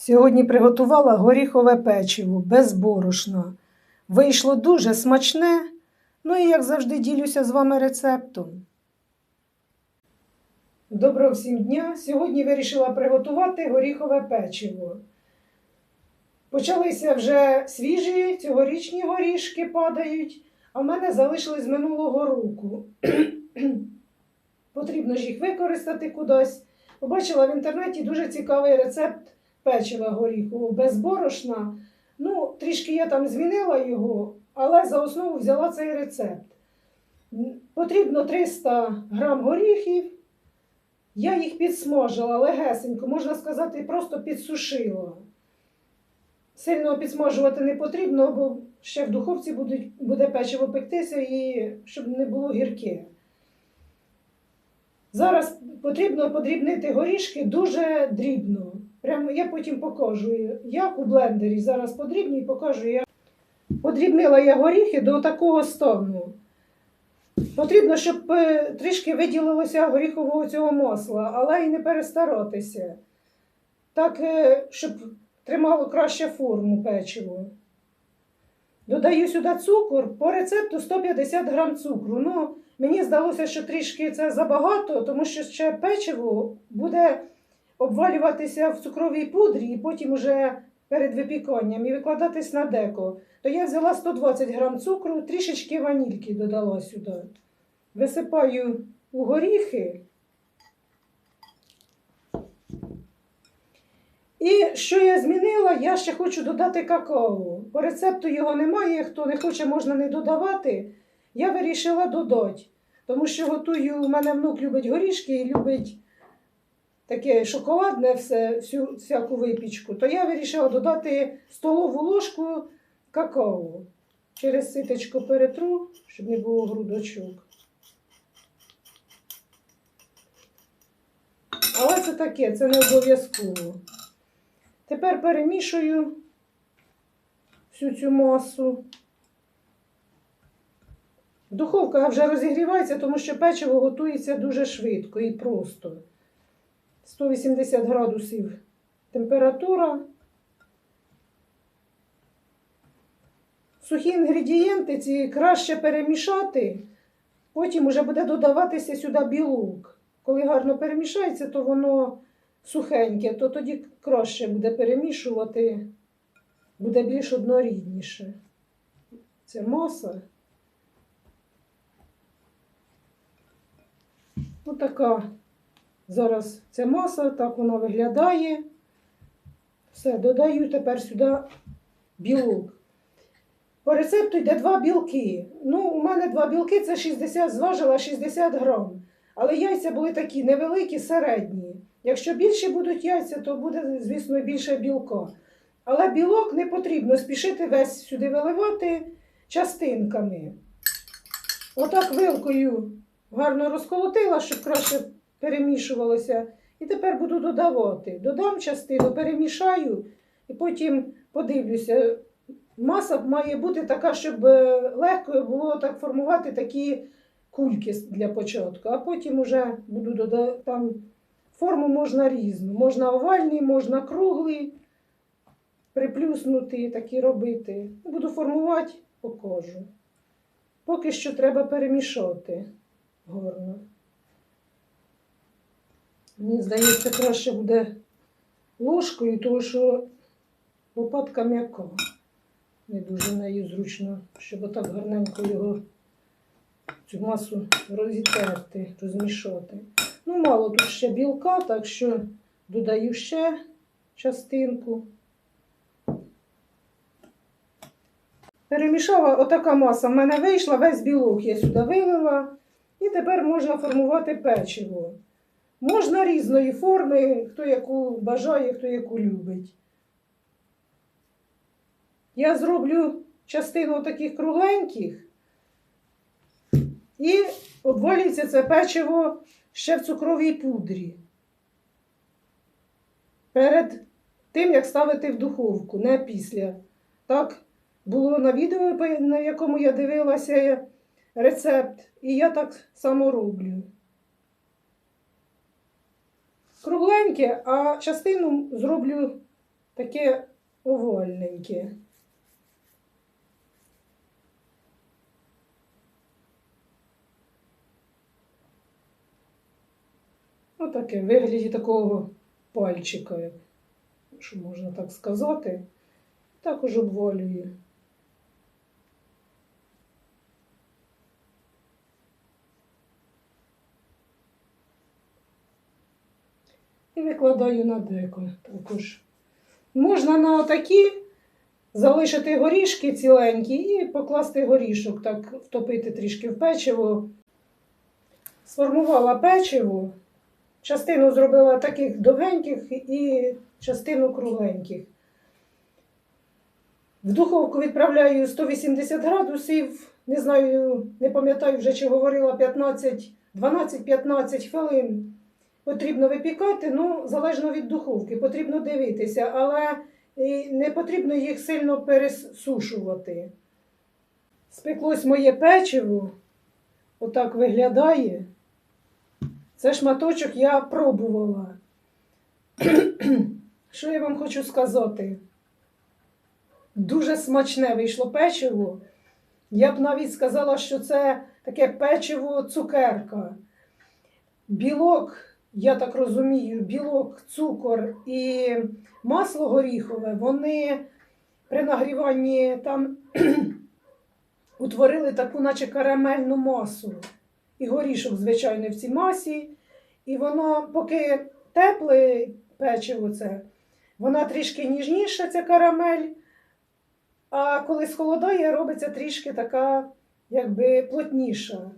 Сьогодні приготувала горіхове печиво без борошна. Вийшло дуже смачне, ну і як завжди ділюся з вами рецептом. Доброго всім дня! Сьогодні вирішила приготувати горіхове печиво. Почалися вже свіжі цьогорічні горішки падають, а в мене залишились минулого року. Потрібно ж їх використати кудись. Побачила в інтернеті дуже цікавий рецепт печива горіхового без борошна. Ну, трішки я там змінила його, але за основу взяла цей рецепт. Потрібно 300 грам горіхів. Я їх підсмажила легесенько, можна сказати, просто підсушила. Сильно підсмажувати не потрібно, бо ще в духовці будуть, буде печиво пектися і щоб не було гірке. Зараз потрібно подрібнити горішки дуже дрібно. Прямо я потім покажу, як у блендері. Зараз подрібню і покажу, як. Подрібнила я горіхи до такого стану. Потрібно, щоб е, трішки виділилося горіхового цього масла, але і не перестаратися. Так, е, щоб тримало краще форму печиво. Додаю сюди цукор по рецепту 150 грам цукру. Ну, мені здалося, що трішки це забагато, тому що ще печиво буде обвалюватися в цукровій пудрі і потім уже перед випіканням і викладатись на деко. То я взяла 120 грам цукру, трішечки ванільки додала сюди. Висипаю у горіхи. І що я змінила, я ще хочу додати какао. По рецепту його немає, хто не хоче, можна не додавати. Я вирішила додати, тому що готую, у мене внук любить горішки і любить таке шоколадне все, всю, всяку випічку, то я вирішила додати столову ложку какао. Через ситочко перетру, щоб не було грудочок. Але це таке, це не обов'язково. Тепер перемішую всю цю масу. Духовка вже розігрівається, тому що печиво готується дуже швидко і просто. 180 градусів температура. Сухі інгредієнти ці краще перемішати, потім вже буде додаватися сюди білок. Коли гарно перемішається, то воно сухеньке, то тоді краще буде перемішувати, буде більш однорідніше. Це маса. Отака зараз ця маса, так вона виглядає. Все, додаю тепер сюди білок. По рецепту йде два білки. Ну, у мене два білки це 60, зважила 60 грам. Але яйця були такі невеликі, середні. Якщо більше будуть яйця, то буде, звісно, більше білка. Але білок не потрібно спішити весь сюди виливати частинками. Отак вилкою гарно розколотила, щоб краще перемішувалося. І тепер буду додавати. Додам частину, перемішаю і потім подивлюся. Маса має бути така, щоб е, легко було так формувати такі кульки для початку, а потім уже буду додавати там форму можна різну. Можна овальний, можна круглий, приплюснутий, такі робити. Буду формувати, покажу. Поки що треба перемішати гарно. Мені здається, краще буде ложкою, тому що лопатка м'яка. Не дуже нею зручно, щоб отак гарненько його цю масу розітерти, розмішати. Ну, мало тут ще білка, так що додаю ще частинку. Перемішала отака маса в мене вийшла, весь білок я сюди вилила. І тепер можна формувати печиво. Можна різної форми, хто яку бажає, хто яку любить. Я зроблю частину таких кругленьких і обвалюється це печиво ще в цукровій пудрі. Перед тим, як ставити в духовку, не після. Так було на відео, на якому я дивилася рецепт, і я так само роблю. Кругленьке, а частину зроблю таке овальненьке. Отаке, в вигляді такого пальчика, якщо можна так сказати. Також обвалюю. І викладаю на деко також. Можна на отакі залишити горішки ціленькі і покласти горішок, так втопити трішки в печиво. Сформувала печиво, частину зробила таких довгеньких і частину кругленьких. В духовку відправляю 180 градусів. Не знаю, не пам'ятаю вже, чи говорила 15, 12-15 хвилин. Потрібно випікати, ну, залежно від духовки, потрібно дивитися, але не потрібно їх сильно пересушувати. Спеклось моє печиво, отак виглядає. Це шматочок я пробувала. Що я вам хочу сказати? Дуже смачне вийшло печиво. Я б навіть сказала, що це таке печиво цукерка. Білок, я так розумію, білок, цукор і масло горіхове, вони при нагріванні там утворили таку, наче карамельну масу. І горішок, звичайно, в цій масі. І воно, поки тепле печиво це, вона трішки ніжніша, ця карамель. А коли схолодає, робиться трішки така, якби плотніша.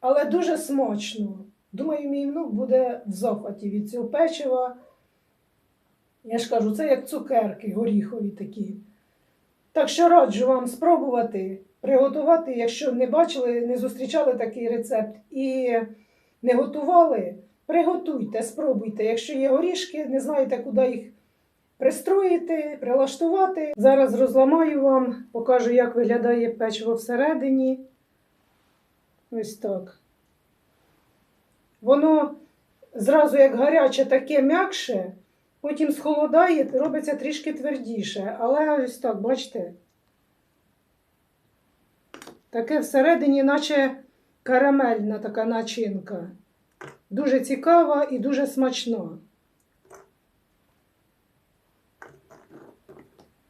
Але дуже смачно. Думаю, мій внук буде в захваті від цього печива. Я ж кажу, це як цукерки горіхові такі. Так що раджу вам спробувати приготувати, якщо не бачили, не зустрічали такий рецепт і не готували, приготуйте, спробуйте. Якщо є горішки, не знаєте, куди їх пристроїти, прилаштувати. Зараз розламаю вам, покажу, як виглядає печиво всередині. Ось так. Воно зразу як гаряче, таке м'якше, потім схолодає, робиться трішки твердіше. Але ось так, бачите? Таке всередині, наче карамельна така начинка. Дуже цікава і дуже смачна.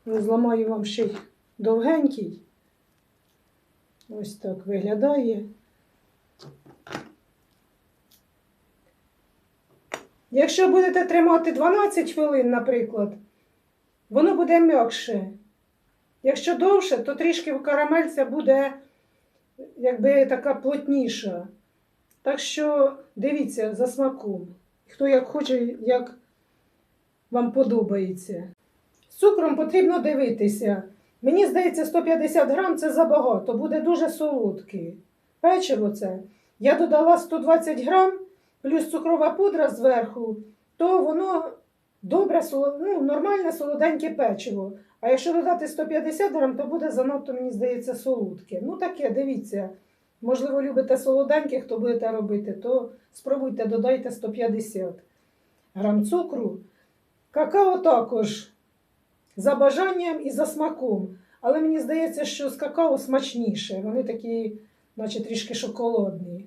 Ну, Зламаю вам ще й довгенький. Ось так виглядає. Якщо будете тримати 12 хвилин, наприклад, воно буде м'якше. Якщо довше, то трішки в карамельця буде якби така плотніша. Так що дивіться за смаком. Хто як хоче, як вам подобається. З цукром потрібно дивитися. Мені здається, 150 грам це забагато, буде дуже солодкий. Печиво це. Я додала 120 грам, плюс цукрова пудра зверху, то воно добре, ну, нормальне солоденьке печиво. А якщо додати 150 грам, то буде занадто, мені здається, солодке. Ну таке, дивіться. Можливо, любите солоденьке, хто будете робити, то спробуйте, додайте 150 грам цукру. Какао також за бажанням і за смаком. Але мені здається, що з какао смачніше. Вони такі, наче трішки шоколадні.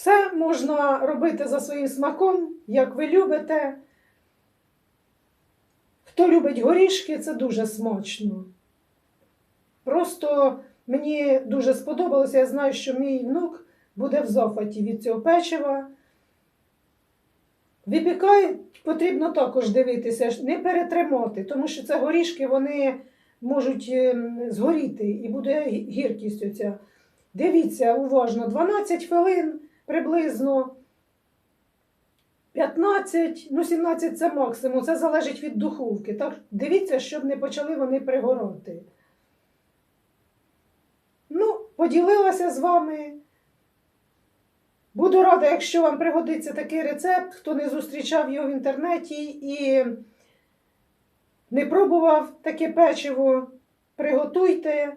Все можна робити за своїм смаком, як ви любите. Хто любить горішки, це дуже смачно. Просто мені дуже сподобалося. Я знаю, що мій внук буде в захваті від цього печива. Випікають потрібно також дивитися, не перетримати, тому що це горішки вони можуть ем, згоріти і буде гі- гіркість оця. Дивіться уважно, 12 хвилин приблизно. 15, ну 17 це максимум, це залежить від духовки. Так, дивіться, щоб не почали вони пригорати. Ну, поділилася з вами. Буду рада, якщо вам пригодиться такий рецепт, хто не зустрічав його в інтернеті і не пробував таке печиво, приготуйте.